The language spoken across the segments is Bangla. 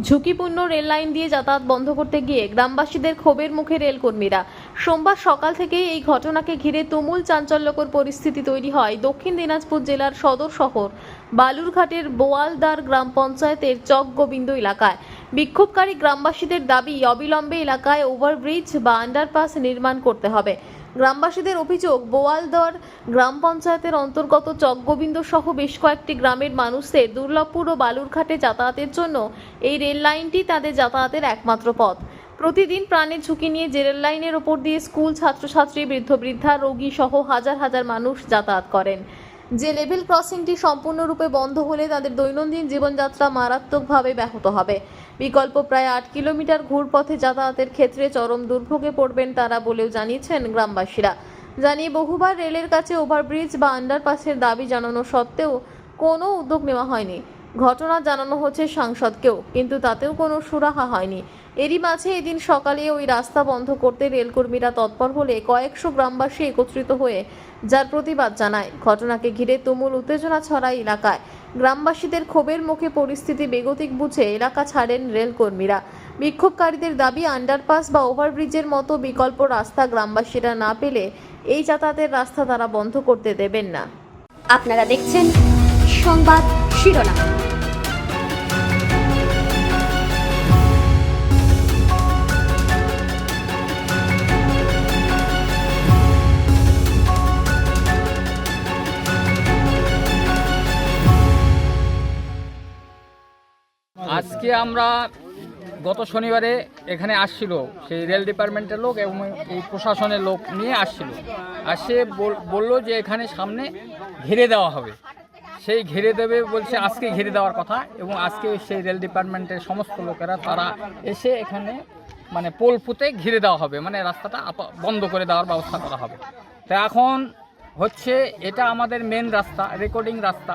ঝুঁকিপূর্ণ রেল লাইন দিয়ে যাতায়াত বন্ধ করতে গিয়ে গ্রামবাসীদের ক্ষোভের মুখে রেলকর্মীরা। সোমবার সকাল থেকেই এই ঘটনাকে ঘিরে তুমুল চাঞ্চল্যকর পরিস্থিতি তৈরি হয় দক্ষিণ দিনাজপুর জেলার সদর শহর। বালুরঘাটের বোয়ালদার গ্রাম পঞ্চায়েতের চক গোবিন্দ এলাকায়। বিক্ষোভকারী গ্রামবাসীদের দাবি, অবিলম্বে এলাকায় ওভারব্রিজ বা আন্ডারপাস নির্মাণ করতে হবে। গ্রামবাসীদের অভিযোগ, বোয়ালদর গ্রাম পঞ্চায়েতের অন্তর্গত চকগোবিন্দ সহ বেশ কয়েকটি গ্রামের মানুষদের দুর্লভপুর ও বালুরঘাটে যাতায়াতের জন্য এই রেল লাইনটি তাদের যাতায়াতের একমাত্র পথ। প্রতিদিন প্রাণের ঝুঁকি নিয়ে যে রেল লাইনের ওপর দিয়ে স্কুল, ছাত্রছাত্রী, বৃদ্ধ, বৃদ্ধা, রোগী সহ হাজার হাজার মানুষ যাতায়াত করেন। যে লেভেল ক্রসিংটি সম্পূর্ণরূপে বন্ধ হলে তাদের দৈনন্দিন জীবনযাত্রা মারাত্মকভাবে ব্যাহত হবে। বিকল্প প্রায় আট কিলোমিটার ঘুরপথে যাতায়াতের ক্ষেত্রে চরম দুর্ভোগে পড়বেন তারা বলেও জানিয়েছেন গ্রামবাসীরা। জানিয়ে বহুবার রেলের কাছে ওভারব্রিজ বা আন্ডারপাসের দাবি জানানো সত্ত্বেও কোনো উদ্যোগ নেওয়া হয়নি। ঘটনা জানানো হচ্ছে সাংসদকেও, কিন্তু তাতেও কোনো সুরাহা হয়নি। এরই মাঝে এদিন সকালে ওই রাস্তা বন্ধ করতে রেলকর্মীরা তৎপর হলে কয়েকশো গ্রামবাসী একত্রিত হয়ে যার প্রতিবাদ জানায়। ঘটনাকে ঘিরে তুমুল উত্তেজনা ছড়ায় এলাকায়। গ্রামবাসীদের ক্ষোভের মুখে পরিস্থিতি বেগতিক বুঝে এলাকা ছাড়েন রেলকর্মীরা। বিক্ষোভকারীদের দাবি, আন্ডারপাস বা ওভারব্রিজের মতো বিকল্প রাস্তা গ্রামবাসীরা না পেলে এই যাতায়াতের রাস্তা তারা বন্ধ করতে দেবেন না। আপনারা দেখছেন সংবাদ শিরোনাম। আজকে আমরা গত শনিবারে এখানে আসছিল, সেই রেল ডিপার্টমেন্টের লোক এবং এই প্রশাসনের লোক নিয়ে আসছিল। আর সে বলল যে এখানে সামনে ঘিরে দেওয়া হবে। সেই ঘিরে দেবে বলছে আজকে ঘিরে দেওয়ার কথা এবং আজকে সেই রেল ডিপার্টমেন্টের সমস্ত লোকেরা তারা এসে এখানে মানে পোল পুঁতে ঘিরে দেওয়া হবে মানে রাস্তাটা বন্ধ করে দেওয়ার ব্যবস্থা করা হবে। তা এখন হচ্ছে এটা আমাদের মেন রাস্তা রেকর্ডিং রাস্তা।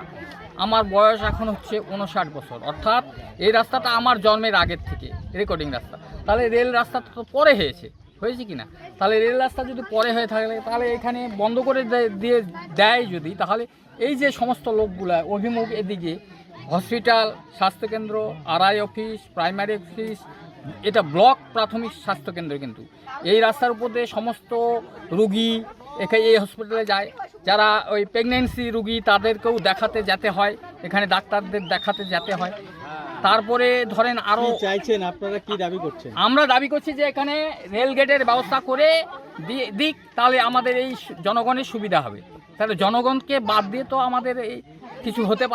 আমার বয়স এখন হচ্ছে উনষাট বছর। অর্থাৎ এই রাস্তাটা আমার জন্মের আগের থেকে রেকর্ডিং রাস্তা। তাহলে রেল রাস্তাটা তো পরে হয়েছে। হয়েছে কি না? তাহলে রেল রাস্তা যদি পরে হয়ে থাকে, তাহলে এখানে বন্ধ করে দিয়ে দেয় যদি, তাহলে এই যে সমস্ত লোকগুলা, অভিমুখ এদিকে হসপিটাল স্বাস্থ্যকেন্দ্র আরআই অফিস প্রাইমারি অফিস এটা ব্লক প্রাথমিক স্বাস্থ্যকেন্দ্র কিন্তু। এই রাস্তার উপর দিয়ে সমস্ত রুগী এখানে এই হসপিটালে যায়। যারা ওই প্রেগনেন্সি রুগী তাদেরকেও দেখাতে যেতে হয় এখানে ডাক্তারদের দেখাতে যেতে হয়। তারপরে ধরেন আরও চাইছেন? আপনারা কি দাবি করছেন? আমরা দাবি করছি যে এখানে রেল গেটের ব্যবস্থা করে দিক তাহলে আমাদের এই জনগণের সুবিধা হবে। তাহলে জনগণকে বাদ দিয়ে তো আমাদের এই কিছু হতে পারে।